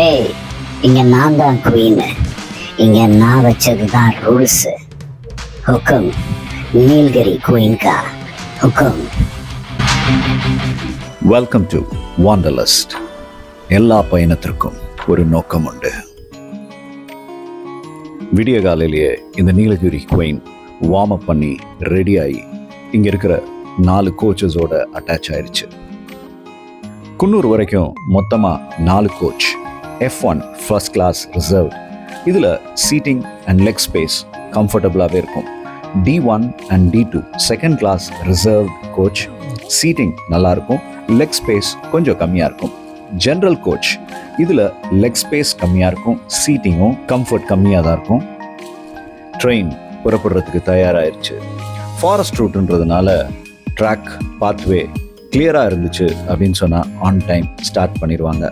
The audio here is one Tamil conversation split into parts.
ஏய் இங்க நான் தான் குயின் இங்க நான் வச்சது தான் ரூல்ஸ் ஹுக்கம் நீல்கிரி குயின்கா ஹுக்கம் வெல்கம் டு வாண்டலஸ்ட் எல்லா பயணத்திற்கும் ஒரு நோக்கம் உண்டு. விடிய காலையிலேயே இந்த நீலகிரி குயின் வார்ம் அப் பண்ணி ரெடி ஆகி இங்கே இருக்கிற நாலு கோச்சஸோட அட்டாச் ஆயிடுச்சு குன்னூர் வரைக்கும் மொத்தமாக நாலு coach F one first class reserve இதில் சீட்டிங் அண்ட் லெக் ஸ்பேஸ் கம்ஃபர்டபுளாகவே இருக்கும். D one and D two second class reserve coach seating நல்லாயிருக்கும் லெக் ஸ்பேஸ் கொஞ்சம் கம்மியாக இருக்கும். ஜென்ரல் கோச் இதில் லெக் ஸ்பேஸ் கம்மியாக இருக்கும். சீட்டிங்கும் கம்ஃபர்ட் கம்மியாக தான் இருக்கும். ட்ரெயின் புறப்படுறதுக்கு தயாராகிருச்சு ஃபாரஸ்ட் ரூட்டுன்றதுனால ட்ராக் பாத்வே கிளியராக இருந்துச்சு அப்படின்னு சொன்னால் ஆன் டைம் ஸ்டார்ட் பண்ணிடுவாங்க.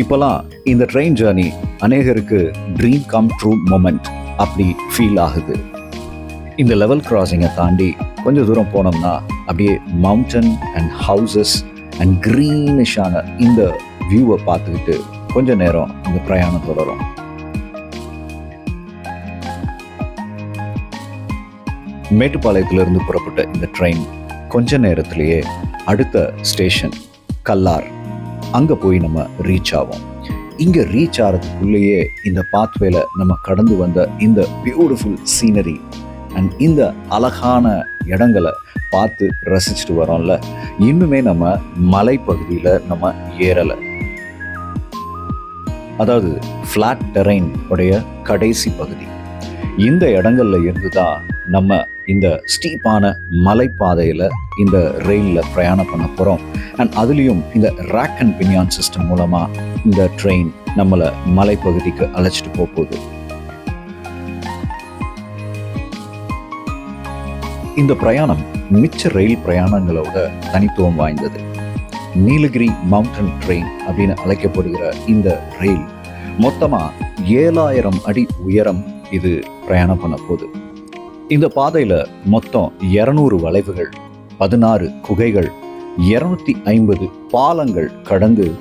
இப்போலாம் இந்த ட்ரெயின் ஜேர்னி அநேகருக்கு ட்ரீம் கம் ட்ரூ மொமெண்ட் அப்படி ஃபீல் ஆகுது. இந்த லெவல் கிராசிங்கை தாண்டி கொஞ்சம் தூரம் போனோம்னா அப்படியே மவுண்டன் அண்ட் ஹவுசஸ் அண்ட் க்ரீனிஷான இந்த வியூவை பார்த்துக்கிட்டு கொஞ்ச நேரம் இந்த பிரயாணம் தொடரும். மேட்டுப்பாளையத்திலிருந்து புறப்பட்ட இந்த ட்ரெயின் கொஞ்ச நேரத்திலேயே அடுத்த ஸ்டேஷன் கல்லார். அங்கே போய் நம்ம ரீச் ஆவோம். இங்கே ரீச் ஆகிறதுக்குள்ளேயே இந்த பாத்வேல நம்ம கடந்து வந்த இந்த பியூட்டிஃபுல் சீனரி அண்ட் இந்த அழகான இடங்களை பார்த்து ரசிச்சுட்டு வரோம்ல இன்னுமே நம்ம மலைப்பகுதியில் நம்ம ஏறலை. அதாவது ஃப்ளாட் டெரைன் உடைய கடைசி பகுதி. இந்த இடங்கள்ல இருந்து தான் நம்ம இந்த ஸ்டீப்பான மலைப்பாதையில் இந்த ரயிலில் பிரயாணம் பண்ண போகிறோம் அண்ட் அதுலேயும் இந்த ரேக் அண்ட் பினியான் சிஸ்டம் மூலமாக இந்த ட்ரெயின் நம்மளை மலைப்பகுதிக்கு அழைச்சிட்டு போக போகுது. இந்த பிரயாணம் மிச்ச ரயில் பிரயாணங்களோட தனித்துவம் வாய்ந்தது. நீலகிரி மவுண்டன் ட்ரெயின் அப்படின்னு அழைக்கப்படுகிற இந்த ரயில் மொத்தமாக ஏழாயிரம் அடி உயரம் இது பிரயாணம் பண்ண போகுது. இந்த பாதையில் மொத்தம் இரநூறு வளைவுகள் பதினாறு குகைகள் இருநூத்தி ஐம்பது பாலங்கள் கடந்து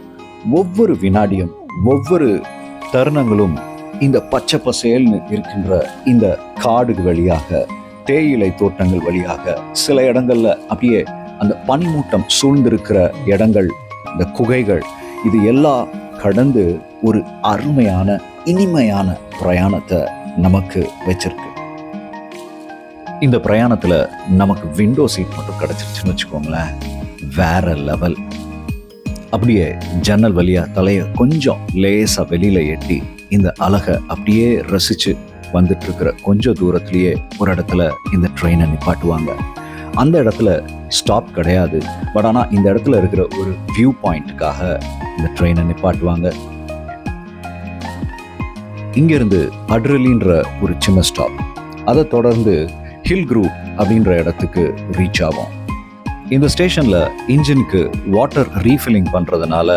ஒவ்வொரு வினாடியும் ஒவ்வொரு தருணங்களும் இந்த பச்சை பசேல்னு இருக்கின்ற இந்த காடு வழியாக தேயிலை தோட்டங்கள் வழியாக சில இடங்கள்ல அப்படியே அந்த பனிமூட்டம் சூழ்ந்திருக்கிற இடங்கள் இந்த குகைகள் இது எல்லாம் கடந்து ஒரு அருமையான இனிமையான பிரயாணத்தை நமக்கு வச்சிருக்கு. இந்த பிரயாணத்துல நமக்கு விண்டோ சீட் மட்டும் கிடச்சிருச்சுன்னு வச்சுக்கோங்களேன். வேற லெவல் அப்படியே ஜன்னல் வழியா தலையை கொஞ்சம் லேசா வெளியில் எட்டி இந்த அழகை அப்படியே ரசிச்சு வந்துட்டு இருக்கிற கொஞ்சம் தூரத்துலேயே ஒரு இடத்துல இந்த ட்ரெயினை நிப்பாட்டுவாங்க. அந்த இடத்துல ஸ்டாப் கிடையாது. பட் ஆனால் இந்த இடத்துல இருக்கிற ஒரு வியூ பாயிண்ட்டுக்காக இந்த ட்ரெயினை நிப்பாட்டுவாங்க. இங்கேருந்து அட்ரலின்ற ஒரு சின்ன ஸ்டாப் அதை தொடர்ந்து ஹில் குரூப் அப்படின்ற இடத்துக்கு ரீச் ஆகும். இந்த ஸ்டேஷனில் இன்ஜினுக்கு வாட்டர் ரீஃபில்லிங் பண்ணுறதுனால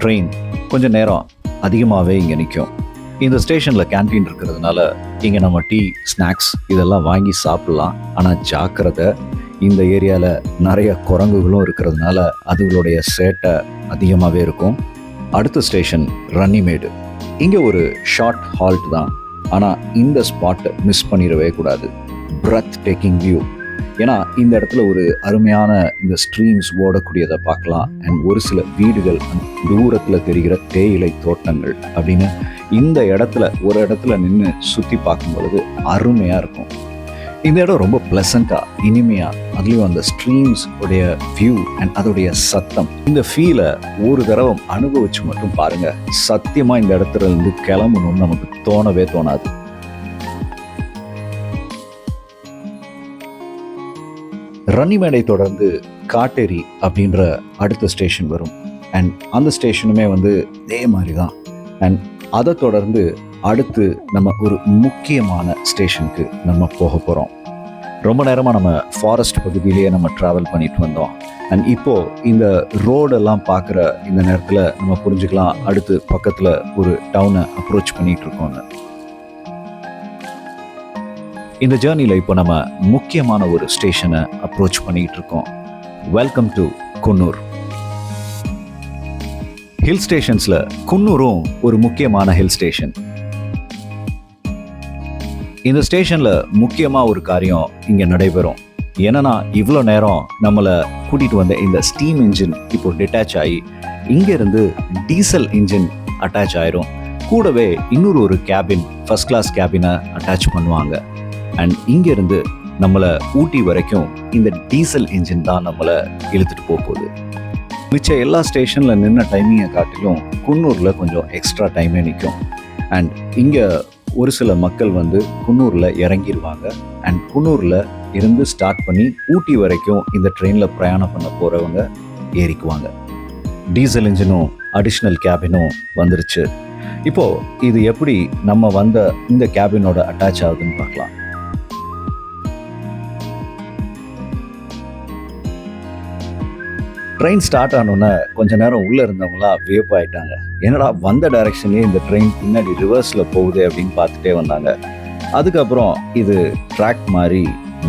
ட்ரெயின் கொஞ்சம் நேரம் அதிகமாகவே இங்கே நிற்கும் இந்த ஸ்டேஷனில் கேன்டீன் இருக்கிறதுனால இங்கே நம்ம டீ ஸ்நாக்ஸ் இதெல்லாம் வாங்கி சாப்பிட்லாம். ஆனால் ஜாக்கிரதை இந்த ஏரியாவில் நிறைய குரங்குகளும் இருக்கிறதுனால அதுகளுடைய சேட்டை அதிகமாகவே இருக்கும். அடுத்த ஸ்டேஷன் ரன்னிமேடு. இங்கே ஒரு ஷார்ட் ஹால்ட் தான். ஆனால் இந்த ஸ்பாட்டை மிஸ் பண்ணிடவே கூடாது. பிரத் டேக்கிங் வியூ ஏன்னா இந்த இடத்துல ஒரு அருமையான இந்த ஸ்ட்ரீம்ஸ் ஓடக்கூடியதை பார்க்கலாம். அண்ட் ஒரு சில வீடுகள் தூரத்தில் தெரிகிற தேயிலை தோட்டங்கள் அப்படின்னு இந்த இடத்துல ஒரு இடத்துல நின்று சுற்றி பார்க்கும் பொழுது அருமையாக இருக்கும். இந்த இடம் ரொம்ப ப்ளசண்ட்டாக இனிமையாக அதுலேயும் அந்த ஸ்ட்ரீம்ஸ் உடைய வியூ அண்ட் அதோடைய சத்தம். இந்த ஃபீலை ஒரு தடவை அனுபவிச்சு மட்டும் பாருங்கள் சத்தியமாக இந்த இடத்துல இருந்து கிளம்பணும்னு நமக்கு தோணவே தோணாது. ரன்னிமேடை தொடர்ந்து காட்டேரி அப்படின்ற அடுத்த ஸ்டேஷன் வரும். அண்ட் அந்த ஸ்டேஷனுமே வந்து இதே மாதிரி தான் அண்ட் அதை தொடர்ந்து அடுத்து நம்ம ஒரு முக்கியமான ஸ்டேஷனுக்கு நம்ம போக போகிறோம் ரொம்ப நேரமாக நம்ம ஃபாரஸ்ட் பகுதியிலேயே நம்ம ட்ராவல் பண்ணிட்டு வந்தோம். அண்ட் இப்போ இந்த ரோடெல்லாம் பார்க்குற இந்த நேரத்தில் நம்ம புரிஞ்சுக்கலாம். அடுத்து பக்கத்தில் ஒரு டவுனை அப்ரோச் பண்ணிட்டு இந்த ஜேர்னியில் இப்போ நம்ம முக்கியமான ஒரு ஸ்டேஷனை அப்ரோச் பண்ணிகிட்டு இருக்கோம். வெல்கம் டு குன்னூர் ஹில் ஸ்டேஷன்ஸில் குன்னூரும் ஒரு முக்கியமான ஹில் ஸ்டேஷன் இந்த ஸ்டேஷனில் முக்கியமாக ஒரு காரியம் இங்கே நடைபெறும். என்னன்னா இவ்வளோ நேரம் நம்மளை கூட்டிகிட்டு வந்த இந்த ஸ்டீம் இன்ஜின் இப்போ டிட்டாச் ஆகி இங்கேருந்து டீசல் இன்ஜின் அட்டாச் ஆயிரும். கூடவே இன்னொரு ஒரு கேபின் ஃபஸ்ட் கிளாஸ் கேபினை அட்டாச் பண்ணுவாங்க. அண்ட் இங்கேருந்து நம்மளை ஊட்டி வரைக்கும் இந்த டீசல் இன்ஜின் தான் நம்மளை இழுத்துட்டு போக போகுது மிச்ச எல்லா ஸ்டேஷனில் நின்ன டைமிங்கை காட்டிலும் குன்னூரில் கொஞ்சம் எக்ஸ்ட்ரா டைமே நிற்கும் அண்ட் இங்கே ஒரு சில மக்கள் வந்து குன்னூரில் இறங்கிடுவாங்க அண்ட் குன்னூரில் இருந்து ஸ்டார்ட் பண்ணி ஊட்டி வரைக்கும் இந்த ட்ரெயினில் பிரயாணம் பண்ண போகிறவங்க ஏறிக்குவாங்க. டீசல் இன்ஜினும் அடிஷ்னல் கேபினும் வந்துருச்சு. இப்போ இது எப்படி நம்ம வந்த இந்த கேபினோட அட்டாச் ஆகுதுன்னு பார்க்கலாம். ட்ரெயின் ஸ்டார்ட் ஆனோன்னே கொஞ்ச நேரம் உள்ளே இருந்தவங்களா வியப்பு ஆயிட்டாங்க. என்னடா வந்த டைரக்ஷன்லேயே இந்த ட்ரெயின் பின்னாடி ரிவர்ஸில் போகுது அப்படின்னு பார்த்துட்டே வந்தாங்க. அதுக்கப்புறம் இது ட்ராக் மாதிரி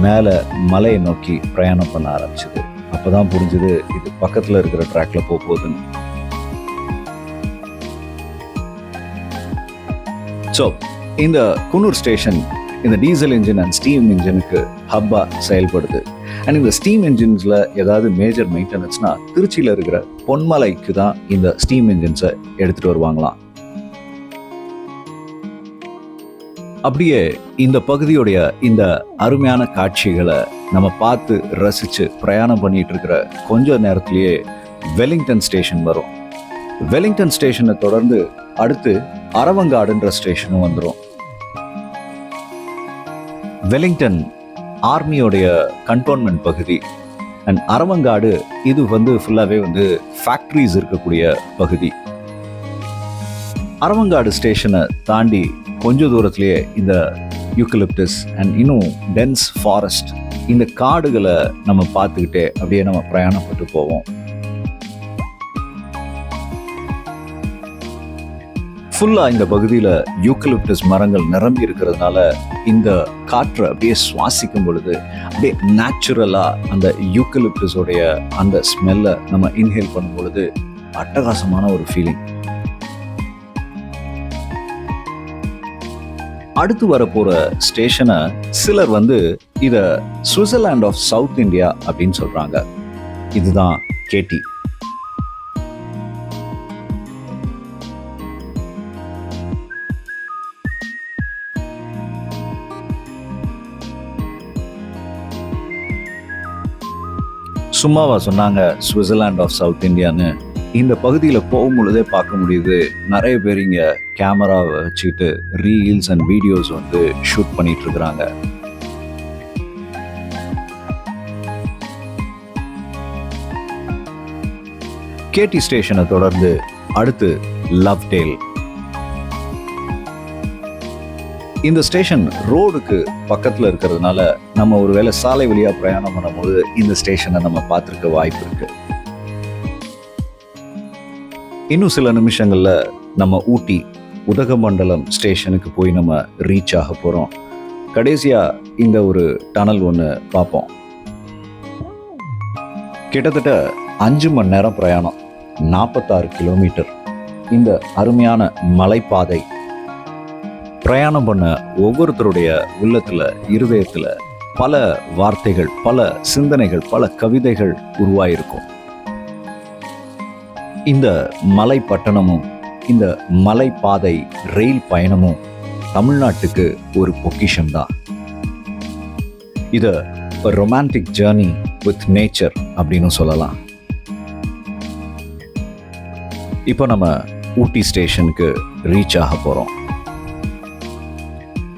மேலே மலையை நோக்கி பிரயாணம் பண்ண ஆரம்பிச்சது. அப்போ தான் புரிஞ்சுது இது பக்கத்தில் இருக்கிற ட்ராக்ல போக போகுதுன்னு. ஸோ இந்த குன்னூர் ஸ்டேஷன் இந்த டீசல் இன்ஜின் அண்ட் ஸ்டீம் இன்ஜினுக்கு ஹப்பாக செயல்படுது. அண்ட் இந்த ஸ்டீம் என்ஜின்ஸில் ஏதாவது மேஜர் மெயின்டெனன்ஸ்னால் திருச்சியில் இருக்கிற பொன்மலைக்கு தான் இந்த ஸ்டீம் என்ஜின்ஸை எடுத்துகிட்டு வருவாங்களாம். அப்படியே இந்த பகுதியுடைய இந்த அருமையான காட்சிகளை நம்ம பார்த்து ரசித்து பிரயாணம் பண்ணிட்டு இருக்கிற கொஞ்ச நேரத்திலேயே வெலிங்டன் ஸ்டேஷன் வரும். வெலிங்டன் ஸ்டேஷனை தொடர்ந்து அடுத்து அரவங்காடுன்ற ஸ்டேஷனும் வந்துடும் வெலிங்டன் ஆர்மியோடைய கண்டோன்மெண்ட் பகுதி. அண்ட் அரவங்காடு இது வந்து ஃபுல்லாகவே வந்து ஃபேக்ட்ரிஸ் இருக்கக்கூடிய பகுதி. அரவங்காடு ஸ்டேஷனை தாண்டி கொஞ்ச தூரத்துலேயே இந்த யூக்கலிப்டஸ் அண்ட் இன்னும் டென்ஸ் ஃபாரஸ்ட் இந்த காடுகளை நம்ம பார்த்துக்கிட்டே அப்படியே நம்ம பிரயாணப்பட்டு போவோம். ஃபுல்லாக இந்த பகுதியில் யூக்கலிப்டஸ் மரங்கள் நிரம்பி இருக்கிறதுனால இந்த காற்றை அப்படியே சுவாசிக்கும் பொழுது அப்படியே நேச்சுரலாக அந்த யூக்கலிப்டஸோடைய அந்த ஸ்மெல்லை நம்ம இன்ஹேல் பண்ணும் பொழுது அட்டகாசமான ஒரு ஃபீலிங் அடுத்து வரப்போகிற ஸ்டேஷனை சிலர் வந்து இதை சுவிட்சர்லாண்ட் ஆஃப் சவுத் இந்தியா அப்படின்னு சொல்றாங்க. இதுதான் கேட்டி. சும்மாவா சொன்னாங்க சுவிட்சர்லாண்ட் ஆஃப் சவுத் இந்தியான்னு. இந்த பகுதியில் போகும் பொழுதே பார்க்க முடியுது நிறைய பேர் இங்கே கேமராவை வச்சுக்கிட்டு ரீல்ஸ் அண்ட் வீடியோஸ் வந்து ஷூட் பண்ணிட்டு இருக்கிறாங்க. கேடி ஸ்டேஷனை தொடர்ந்து அடுத்து லவ் டேல். இந்த ஸ்டேஷன் ரோடுக்கு பக்கத்தில் இருக்கிறதுனால நம்ம ஒருவேளை சாலை வழியாக பிரயாணம் பண்ணும்போது இந்த ஸ்டேஷனை நம்ம பார்த்துருக்க வாய்ப்பு இருக்கு. இன்னும் சில நிமிஷங்களில் நம்ம ஊட்டி உதகமண்டலம் ஸ்டேஷனுக்கு போய் நம்ம ரீச் ஆக போகிறோம் கடைசியாக இந்த ஒரு டனல் ஒன்று பார்ப்போம். கிட்டத்தட்ட அஞ்சு மணி நேரம் பிரயாணம். நாற்பத்தாறு கிலோமீட்டர் இந்த அருமையான மலைப்பாதை பிரயாணம் பண்ண ஒவ்வொருத்தருடைய உள்ளத்தில் இருதயத்தில் பல வார்த்தைகள் பல சிந்தனைகள் பல கவிதைகள் உருவாயிருக்கும். இந்த மலை பட்டணமும் இந்த மலை பாதை ரயில் பயணமும் தமிழ்நாட்டுக்கு ஒரு பொக்கிஷம் தான். ரொமான்டிக் ஜேர்னி வித் நேச்சர் அப்படின்னு சொல்லலாம். இப்போ நம்ம ஊட்டி ஸ்டேஷனுக்கு ரீச் ஆக போகிறோம்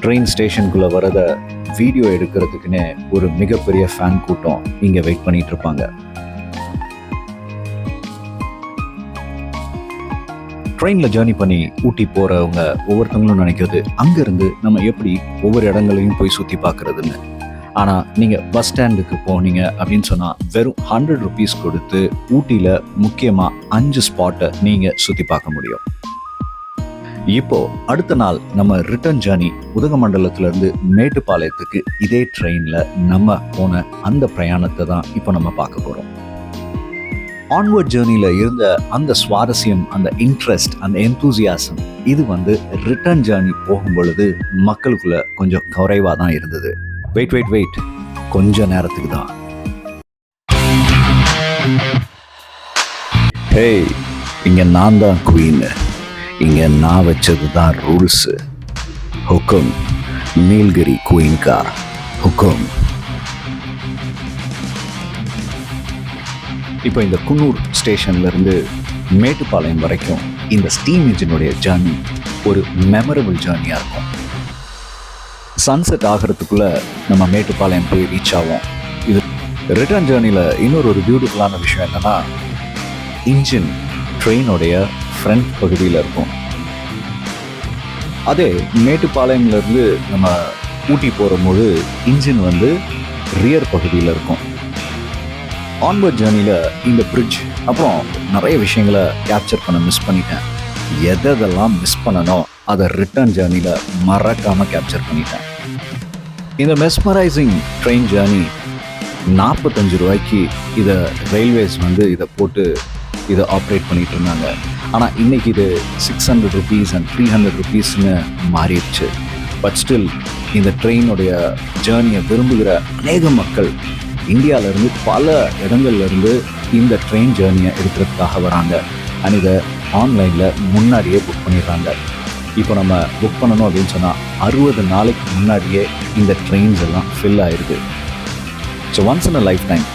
ட்ரெயின் ஸ்டேஷனுக்குள்ளே வரத வீடியோ எடுக்கிறதுக்குன்னே ஒரு மிகப்பெரிய ஃபேன் கூட்டம் இங்கே வெயிட் பண்ணிகிட்டு இருப்பாங்க ட்ரெயினில் ஜேர்னி பண்ணி ஊட்டி போகிறவங்க ஒவ்வொருத்தவங்களும் நினைக்கிறது அங்கேருந்து நம்ம எப்படி ஒவ்வொரு இடங்களையும் போய் சுற்றி பார்க்குறதுன்னு. ஆனால் நீங்கள் பஸ் ஸ்டாண்டுக்கு போனீங்க அப்படின்னு சொன்னால் வெறும் ஹண்ட்ரட் ருபீஸ் கொடுத்து ஊட்டியில் முக்கியமாக அஞ்சு ஸ்பாட்டை நீங்கள் சுற்றி பார்க்க முடியும். இப்போ அடுத்த நாள் நம்ம ரிட்டர்ன் ஜேர்னி உதகமண்டலத்துல இருந்து மேட்டுப்பாளையத்துக்கு இதே ட்ரெயின்ல நம்ம போன அந்த பிரயாணத்தை தான் இப்போ நம்ம பார்க்க போறோம். ஆன்வர்ட் ஜேர்னியில் இருந்த அந்த சுவாரஸ்யம் அந்த இன்ட்ரெஸ்ட் அந்த எந்தூசியாசம் இது வந்து ரிட்டர்ன் ஜேர்னி போகும் பொழுது மக்களுக்குள்ள கொஞ்சம் குறைவாக தான் இருந்தது. வெயிட் வெயிட் வெயிட் கொஞ்ச நேரத்துக்கு தான். ஹேய் இங்கே நான் தான் குயின் இங்கே நான் வச்சது தான் ரூல்ஸு ஹுக்கம் நீல்கிரி குயின்கா ஹுக்கம் இப்போ இந்த குன்னூர் ஸ்டேஷன்லேருந்து மேட்டுப்பாளையம் வரைக்கும் இந்த ஸ்டீம் இன்ஜினுடைய ஜேர்னி ஒரு மெமரபிள் ஜேர்னியாக இருக்கும். சன்செட் ஆகிறதுக்குள்ளே நம்ம மேட்டுப்பாளையம் போய் ரீச் ஆகும் இது ரிட்டர்ன் ஜேர்னியில் இன்னொரு ஒரு பியூட்டிஃபுல்லான விஷயம் என்னன்னா இன்ஜின் ட்ரெயினுடைய ஃப்ரண்ட் பகுதியில் இருக்கும். அதே மேட்டுப்பாளையம்லேருந்து நம்ம ஊட்டி போகும்போது இன்ஜின் வந்து ரியர் பகுதியில் இருக்கும். ஆன்வர்ட் ஜேர்னியில் இந்த பிரிட்ஜ் அப்புறம் நிறைய விஷயங்களை கேப்சர் பண்ண மிஸ் பண்ணிட்டேன். எதெல்லாம் மிஸ் பண்ணனோ அதை ரிட்டர்ன் ஜேர்னியில் மறக்காமல் கேப்சர் பண்ணிட்டேன். இந்த மெஸ்மரைசிங் ட்ரெயின் ஜேர்னி நாற்பத்தஞ்சு ரூபாய்க்கு இதை ரயில்வேஸ் வந்து இதை போட்டு இதை ஆப்ரேட் பண்ணிகிட்டு இருந்தாங்க. ஆனால் இன்னைக்கு இது six hundred rupees and three hundred ருபீஸ்னு மாறிடுச்சு. பட் ஸ்டில் இந்த ட்ரெயினுடைய ஜேர்னியை விரும்புகிற அநேக மக்கள் இந்தியாவிலேருந்து பல இடங்கள்லேருந்து இந்த ட்ரெயின் ஜேர்னியை எடுக்கிறதுக்காக வராங்க. அண்ட் இதை ஆன்லைனில் முன்னாடியே புக் பண்ணிடுறாங்க. இப்போ நம்ம புக் பண்ணணும் அப்படின்னு சொன்னால் அறுபது நாளைக்கு முன்னாடியே இந்த ட்ரெயின்ஸ் எல்லாம் ஃபில் ஆயிருக்கு. So once in a lifetime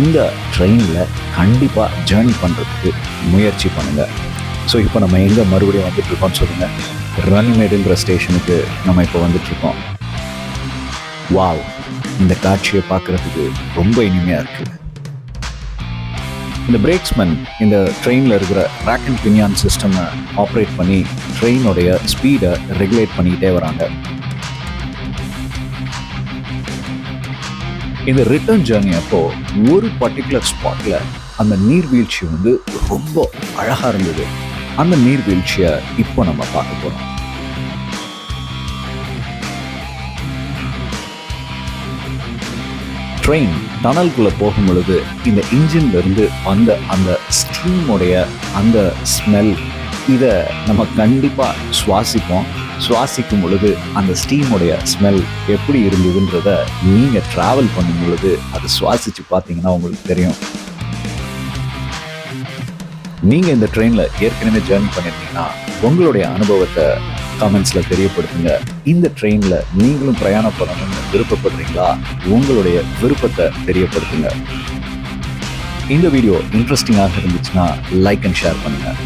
இந்த ட்ரெயினில் கண்டிப்பாக ஜேர்னி பண்ணுறதுக்கு முயற்சி பண்ணுங்கள் ஸோ இப்போ நம்ம எங்கே மறுபடியும் வந்துட்டுருக்கோம்னு சொல்லுங்கள் ரன்மேடுன்ற ஸ்டேஷனுக்கு நம்ம இப்போ வந்துட்டுருக்கோம். வாவ் இந்த காட்சியை பார்க்குறதுக்கு ரொம்ப இனிமையாக இருக்குது இந்த பிரேக்ஸ்மேன் இந்த ட்ரெயினில் இருக்கிற ட்ராக் அண்ட் பினியான் சிஸ்டமை ஆப்ரேட் பண்ணி ட்ரெயினுடைய ஸ்பீடை ரெகுலேட் பண்ணிக்கிட்டே வராங்க. இந்த ரிட்டர்ன் ஜேர்னி அப்போது ஒரு பர்டிகுலர் ஸ்பாட்டில் அந்த நீர்வீழ்ச்சி வந்து ரொம்ப அழகாக இருந்தது. அந்த நீர்வீழ்ச்சியை இப்போ நம்ம பார்க்க போகிறோம் ட்ரெயின் டனல்குள்ளே போகும் பொழுது இந்த இன்ஜின்லேருந்து வந்த அந்த ஸ்ட்ரீமுடைய அந்த ஸ்மெல் இதை நம்ம கண்டிப்பாக சுவாசிப்போம். சுவாசிக்கும் பொழுது அந்த ஸ்டீமுடைய ஸ்மெல் எப்படி இருந்ததுன்றத நீங்கள் ட்ராவல் பண்ணும் பொழுது அதை சுவாசித்து பார்த்தீங்கன்னா உங்களுக்கு தெரியும். நீங்கள் இந்த ட்ரெயினில் ஏற்கனவே ஜேர்னி பண்ணிருந்தீங்கன்னா உங்களுடைய அனுபவத்தை கமெண்ட்ஸில் தெரியப்படுத்துங்க. இந்த ட்ரெயினில் நீங்களும் பிரயாணம் பண்ணணும்னு விருப்பப்படுறீங்களா? உங்களுடைய விருப்பத்தை தெரியப்படுத்துங்க. இந்த வீடியோ இன்ட்ரெஸ்டிங்காக இருந்துச்சுன்னா லைக் அண்ட் ஷேர் பண்ணுங்கள்